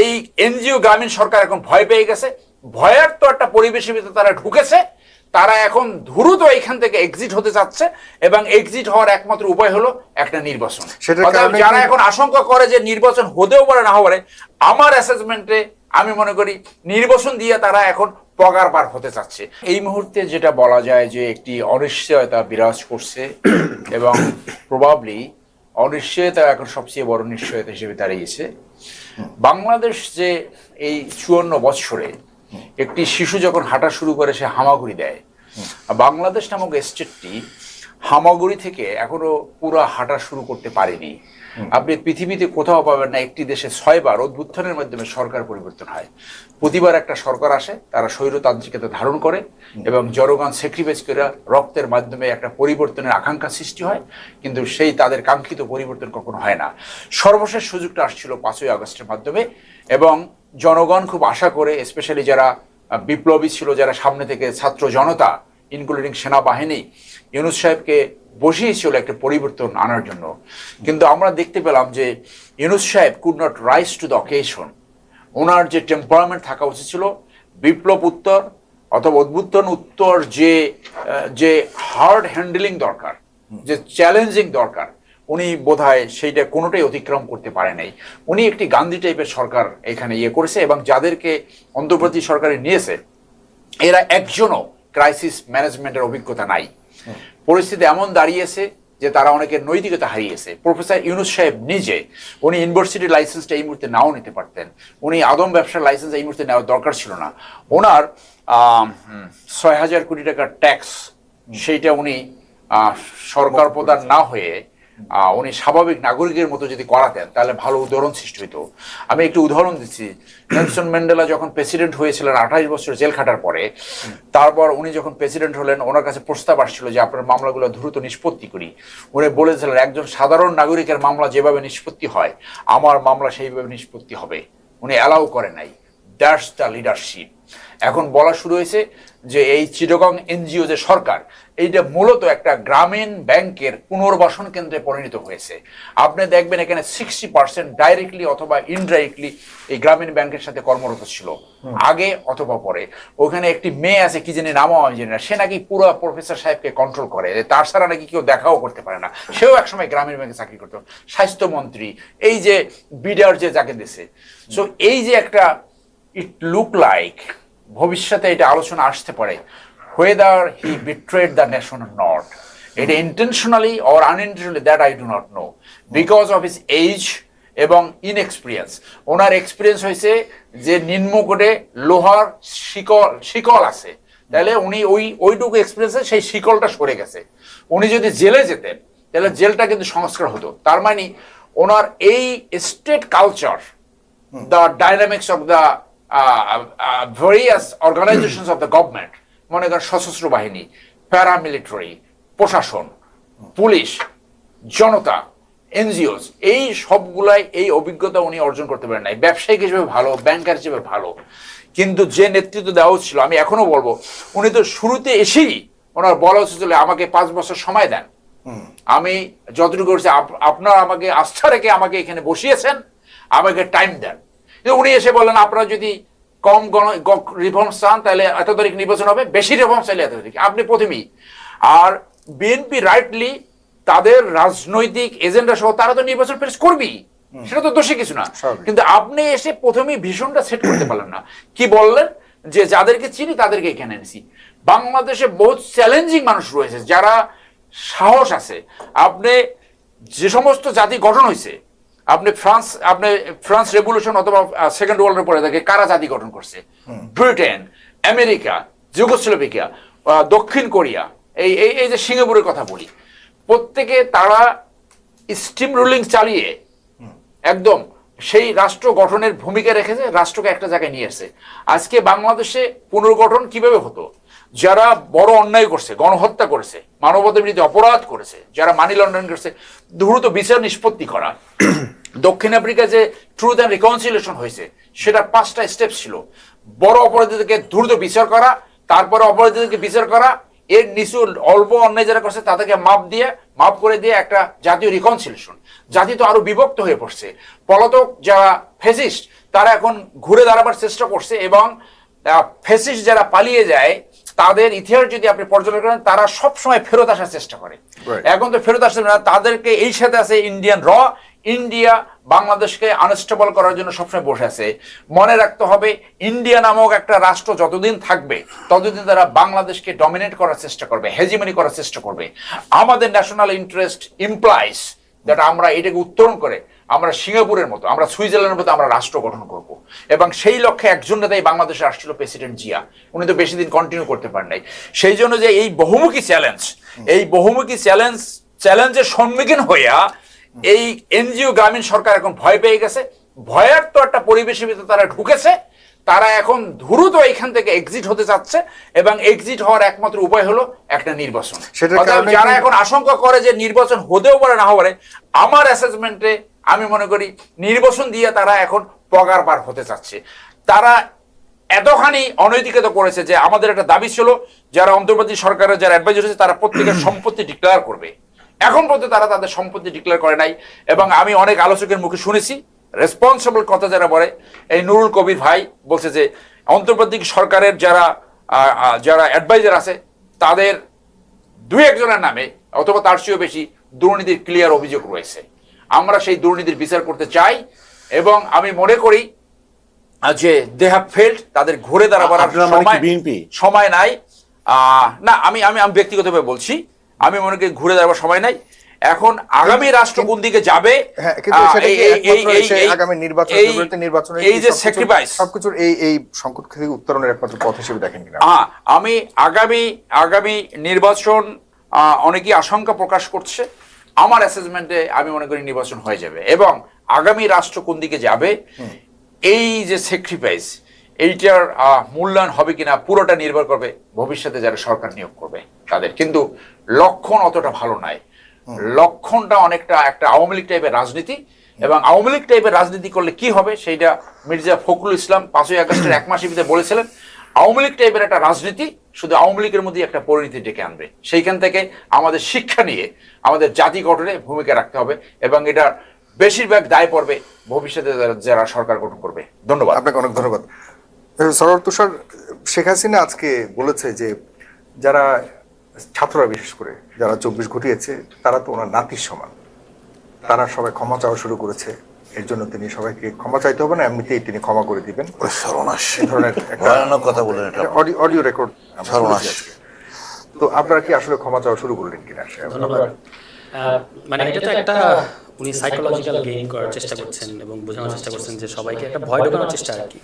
এই এনজিও গ্রামীণ সরকার এখন ভয় পেয়ে গেছে। ভয়ের তো একটা পরিবেশের ভিতরে তারা ঢুকেছে। তারা এখন দ্রুত এখান থেকে এক্সিট হতে চাচ্ছে এবং এক্সিট হওয়ার একমাত্র উপায় হলো একটা নির্বাচন। যারা এখন আশঙ্কা করে যে নির্বাচন হতেও পারে না পারে আমার অ্যাসেসমেন্টে আমি মনে করি নির্বাচন দিয়ে তারা এখন পগার পার হতে চাচ্ছে। এই মুহূর্তে যেটা বলা যায় যে একটি অনিশ্চয়তা বিরাজ করছে এবং প্রবাবলি অনিশ্চয়তা এখন সবচেয়ে বড় নিশ্চয়তা হিসেবে দাঁড়িয়েছে। বাংলাদেশ যে এই চুয়ান্ন বছরে একটি শিশু যখন হাঁটা শুরু করে, সে হামাগুড়ি দেয়। বাংলাদেশ নামক স্টেটটি হামাগুড়ি থেকে এখনও পুরা হাঁটা শুরু করতে পারেনি। আপনি পৃথিবীতে কোথাও পাবেন না একটি দেশে ছয়বার অভ্যুত্থানের মাধ্যমে সরকার পরিবর্তন হয়। প্রতিবার একটা সরকার আসে তারা স্বৈরতান্ত্রিকতা ধারণ করে এবং জনগণ স্যাক্রিফাইস করে রক্তের মাধ্যমে একটা পরিবর্তনের আকাঙ্ক্ষা সৃষ্টি হয় কিন্তু সেই তাদের কাঙ্ক্ষিত পরিবর্তন কখনো হয় না। সর্বশেষ সুযোগটা আসছিল পাঁচই আগস্টের মাধ্যমে এবং জনগণ খুব আশা করে স্পেশালি যারা বিপ্লবী ছিল যারা সামনে থেকে ছাত্র জনতা ইনক্লুডিং সেনাবাহিনী, ইউনুস সাহেবকে বসিয়েছিল একটা পরিবর্তন আনার জন্য। কিন্তু আমরা দেখতে পেলাম যে ইউনুস সাহেব could not rise to the occasion ওনার যে টেম্পারমেন্ট থাকা উচিত ছিল, বিপ্লব উত্তর অথবা উদ্বুত্তন উত্তর যে যে হার্ড হ্যান্ডেলিং দরকার, যে চ্যালেঞ্জিং দরকার, উনি বোধহয় সেইটা কোনোটাই অতিক্রম করতে পারে নাই। উনি একটি গান্ধী টাইপের সরকার এখানে ইয়ে করেছে এবং যাদেরকে অন্তর্বর্তী সরকারে নিয়েছে, এরা একজনও ক্রাইসিস ম্যানেজমেন্টের অভিজ্ঞতা নাই। পরিস্থিতি এমন দাঁড়িয়েছে যে তারা অনেকে নৈতিকতা হারিয়েছে। প্রফেসর ইউনুস সাহেব নিজে উনি ইউনিভার্সিটি লাইসেন্সটা এই মুহূর্তে নাও নিতে পারতেন। উনি আদম ব্যবসার লাইসেন্স এই মুহূর্তে নেওয়ার দরকার ছিল না। ওনার ছয় হাজার কোটি টাকার ট্যাক্স সেইটা উনি সরকার প্রদান না হয়ে উনি স্বাভাবিক নাগরিকের মতো যদি করাতেন, তাহলে ভালো উদাহরণ সৃষ্টি হতো আমি একটু উদাহরণ দিচ্ছি। নেলসন ম্যান্ডেলা যখন প্রেসিডেন্ট হয়েছিলেন আঠাশ বছর জেল খাটার পরে, তারপর উনি যখন প্রেসিডেন্ট হলেন, ওনার কাছে প্রস্তাব আসছিল যে আপনার মামলাগুলো দ্রুত নিষ্পত্তি করি। উনি বলেছিলেন, একজন সাধারণ নাগরিকের মামলা যেভাবে নিষ্পত্তি হয়, আমার মামলা সেইভাবে নিষ্পত্তি হবে। উনি অ্যালাউ করে নাই। দ্যাটস দ্য লিডারশিপ এখন বলা শুরু হয়েছে যে এই চিটগং এনজিও যে সরকার এইটা মূলত একটা গ্রামীণ ব্যাংকের পুনর্বাসন কেন্দ্রে পরিণত হয়েছে। আপনি দেখবেন এখানে সিক্সটি পার্সেন্ট ডাইরেক্টলি অথবা ইনডাইরেক্টলি এই গ্রামীণ ব্যাংকের সাথে কর্মরত ছিল আগে অথবা পরে। ওখানে একটি মেয়ে আছে কি জানি নামও আমি জানি না সে নাকি পুরো প্রফেসর সাহেবকে কন্ট্রোল করে। তার ছাড়া নাকি কেউ দেখাও করতে পারে না। সেও একসময় গ্রামীণ ব্যাংকে চাকরি করতো। স্বাস্থ্যমন্ত্রী এই যে বিডার যে যাকে দিছে। সো এই যে একটা ইট লুক লাইক ভবিষ্যতে এটা আলোচনা আসতে পারে। Whether he betrayed the nation not এটা intentionally or unintentionally that I do not know because of his age এবং ইনএক্সপিরিয়েন্স ওনার এক্সপিরিয়েন্স হয়েছে যে নিম্নকোটে লোহার শিকল শিকল আছে। তাহলে উনি ওই ওইটুকু এক্সপিরিয়েন্সে সেই শিকলটা সরে গেছে। উনি যদি জেলে যেতেন তাহলে জেলটা কিন্তু সংস্কার হতো। তার মানে ওনার এই state culture the dynamics of the various organizations of the government মনে করেন সশস্ত্র বাহিনী প্যারামিলিটারি প্রশাসন পুলিশ জনতা এনজিওস এই সবগুলাই এই অভিজ্ঞতা উনি অর্জন করতে পারেন নাই। ব্যবসায়িক হিসেবে ভালো ব্যাংকার হিসেবে ভালো। কিন্তু যে নেতৃত্ব দেওয়া হচ্ছিল আমি এখনও বলব উনি তো শুরুতে এসেই ওনার বলা ছিল, আমাকে পাঁচ বছর সময় দেন। আমি যতটুকু করছি আপ- আপনারা আমাকে আস্থা রেখে আমাকে এখানে বসিয়েছেন আমাকে টাইম দেন। উনি এসে বললেন আপনারা যদি কম গণ রিফর্মস চান তাহলে এত তারিখ নির্বাচন হবে বেশি রিফর্মস চাইলে এত তারিখ। আপনি প্রথমেই আর বিএনপি রাইটলি তাদের রাজনৈতিক এজেন্ডা সহ তারা তো নির্বাচন পেশ করবেই। সেটা তো দোষী কিছু না। কিন্তু আপনি এসে প্রথমেই ভীষণটা সেট করতে পারলেন না। কি বললেন? যে যাদেরকে চিনি তাদেরকে এখানে এনেছি। বাংলাদেশে বহুত চ্যালেঞ্জিং মানুষ রয়েছে যারা সাহস আছে। আপনি যে সমস্ত জাতি গঠন হয়েছে আপনি ফ্রান্স আপনি ফ্রান্স রেভলিউশন অথবা সেকেন্ড ওয়ার্ল্ডের পরে দেখে কারা জাতি গঠন করছে? ব্রিটেন আমেরিকা যুগোস্লোভিকিয়া দক্ষিণ কোরিয়া এই এই এই যে সিঙ্গাপুরের কথা বলি প্রত্যেকে তারা স্টিম রুলিং চালিয়ে একদম সেই রাষ্ট্র গঠনের ভূমিকা রেখেছে রাষ্ট্রকে একটা জায়গায় নিয়ে এসেছে। আজকে বাংলাদেশে পুনর্গঠন কীভাবে হতো? যারা বড় অন্যায় করছে গণহত্যা করেছে মানবতার বিরুদ্ধে অপরাধ করেছে যারা মানি লন্ডন করেছে দ্রুত বিচার নিষ্পত্তি করা। দক্ষিণ আফ্রিকা যে ট্রুথ অ্যান্ড রিকনসিলেশন হয়েছে সেটা পাঁচটা স্টেপ ছিল। বড় অপরাধীদেরকে দ্রুত বিচার করা তারপরে অপরাধীদেরকে বিচার করা এর নিচু অল্প অন্যায় যারা করছে তাদেরকে মাপ দিয়ে মাপ করে দিয়ে একটা জাতীয় রিকনসিলেশন জাতি তো আরও বিভক্ত হয়ে পড়ছে। পলাতক যারা ফেসিস্ট তারা এখন ঘুরে দাঁড়াবার চেষ্টা করছে এবং ফেসিস্ট যারা পালিয়ে যায় তাদের ইতিহাস যদি আপনি পর্যবেক্ষণ করেন তারা সবসময় ফেরত আসার চেষ্টা করে। এখন তো ফেরত আসছে না। তাদেরকে এই সাথে আছে ইন্ডিয়ান র ইন্ডিয়া বাংলাদেশকে আনস্টেবল করার জন্য সবসময় বসে আছে। মনে রাখতে হবে ইন্ডিয়া নামক একটা রাষ্ট্র যতদিন থাকবে ততদিন তারা বাংলাদেশকে ডমিনেট করার চেষ্টা করবে হেজিমনি করার চেষ্টা করবে। আমাদের ন্যাশনাল ইন্টারেস্ট ইমপ্লাইজ যেটা আমরা এটাকে উত্তরণ করে আমরা সিঙ্গাপুরের মতো আমরা সুইজারল্যান্ডের মতো আমরা রাষ্ট্র গঠন করব। এবং সেই লক্ষ্যে একজন নেতাই বাংলাদেশে আসছিল প্রেসিডেন্ট জিয়া। উনি তো বেশি দিন কন্টিনিউ করতে পারেন নাই। সেই জন্য যে এই বহুমুখী চ্যালেঞ্জ এই বহুমুখী চ্যালেঞ্জ চ্যালেঞ্জের সম্মুখীন হইয়া এই এনজিও গ্রামীণ সরকার এখন ভয় পেয়ে গেছে। ভয়ের তো একটা পরিবেশের ভিতরে তারা ঢুকেছে। তারা এখন দ্রুত এখান থেকে এক্সিট হতে চাচ্ছে এবং এক্সিট হওয়ার একমাত্র উপায় হলো একটা নির্বাচন। যারা এখন আশঙ্কা করে যে নির্বাচন হতেও পারে না পারে আমার অ্যাসেসমেন্টে আমি মনে করি নির্বাচন দিয়ে তারা এখন পগার পার হতে চাচ্ছে। তারা এতখানি অনৈতিকতা করেছে যে আমাদের একটা দাবি ছিল যারা অন্তর্বর্তী সরকারের যারা অ্যাডভাইজার হয়েছে তারা প্রত্যেকের সম্পত্তি ডিক্লেয়ার করবে। এখন পর্যন্ত তারা তাদের সম্পত্তি ডিক্লেয়ার করে নাই এবং আমি অনেক আলোচকের মুখে শুনেছি রেসপন্সিবল কথা যারা বলে এই নুরুল কবির ভাই বলছে যে অন্তর্বর্তী সরকারের যারা যারা অ্যাডভাইজার আছে তাদের দুই একজনের নামে অথবা তার চেয়েও বেশি দুর্নীতির ক্লিয়ার অভিযোগ রয়েছে। আমরা সেই দুর্নীতির বিচার করতে চাই এবং আমি মনে করি যে দে হ্যাভ ফেল্ড তাদের ঘুরে দাঁড়াবার মানে সময় নাই। না আমি আমি আমি ব্যক্তিগতভাবে বলছি আমি মনে করি ঘুরে দাঁড়াবার সময় নাই। এখন আগামী রাষ্ট্র কোন দিকে যাবে হ্যাঁ এই- যে স্যাক্রিফাইস সবকিছুর এই এই সংকট থেকে উত্তরণের একমাত্র পথ হিসেবে দেখেন কিনা? হ্যাঁ আমি আগামী আগামী নির্বাচন আহ, অনেকেই আশঙ্কা প্রকাশ করছে। আমার অ্যাসেসমেন্টে আমি মনে করি নির্বাচন হয়ে যাবে এবং আগামী রাষ্ট্র কোন দিকে যাবে এই যে স্যাক্রিফাইস এইটার মূল্যায়ন হবে কিনা পুরোটা নির্ভর করবে ভবিষ্যতে যারা সরকার নিয়োগ করবে তাদের। কিন্তু লক্ষণ অতটা ভালো নয়। লক্ষণটা অনেকটা একটা আওয়ামী লীগ টাইপের রাজনীতি এবং আওয়ামী লীগ টাইপের রাজনীতি করলে কি হবে সেইটা মির্জা ফখরুল ইসলাম পাঁচই আগস্টের এক মাসের ভিতরে বলেছিলেন। আওয়ামী লীগ টাইপের একটা রাজনীতি শুধু আওয়ামী লীগের মধ্যে একটা পরিণতি ডেকে আনবে। সেইখান থেকে আমাদের শিক্ষা নিয়ে আমাদের জাতি গঠনে ভূমিকা রাখতে হবে এবং এটা বেশিরভাগ দায় পড়বে ভবিষ্যতে যারা- যারা সরকার গঠন করবে। ধন্যবাদ। আপনাকে অনেক ধন্যবাদ। সরর তুষার, শেখ হাসিনা আজকে বলেছে যে যারা ছাত্ররা বিশেষ করে যারা চব্বিশ ঘটিয়েছে, তারা তো ওনার নাতির সমান। তারা সবাই ক্ষমা চাওয়া শুরু করেছে। এর জন্য তিনি সবাইকে ক্ষমা চাইতে হবে না এমনিতেই তিনি ক্ষমা করে দিবেন। সর্বনাশ। ধরনের ভয়ানক কথা বলেন এটা। অডিও অডিও রেকর্ড সর্বনাশ। তো আপনারা কি আসলে ক্ষমা চাওয়া শুরু করলেন কিনা? মানে এটা তো একটা উনি সাইকোলজিক্যাল গেইন করার চেষ্টা করছেন এবং বোঝানোর চেষ্টা করছেন যে সবাইকে একটা ভয় ঢোকানোর চেষ্টা আর কি।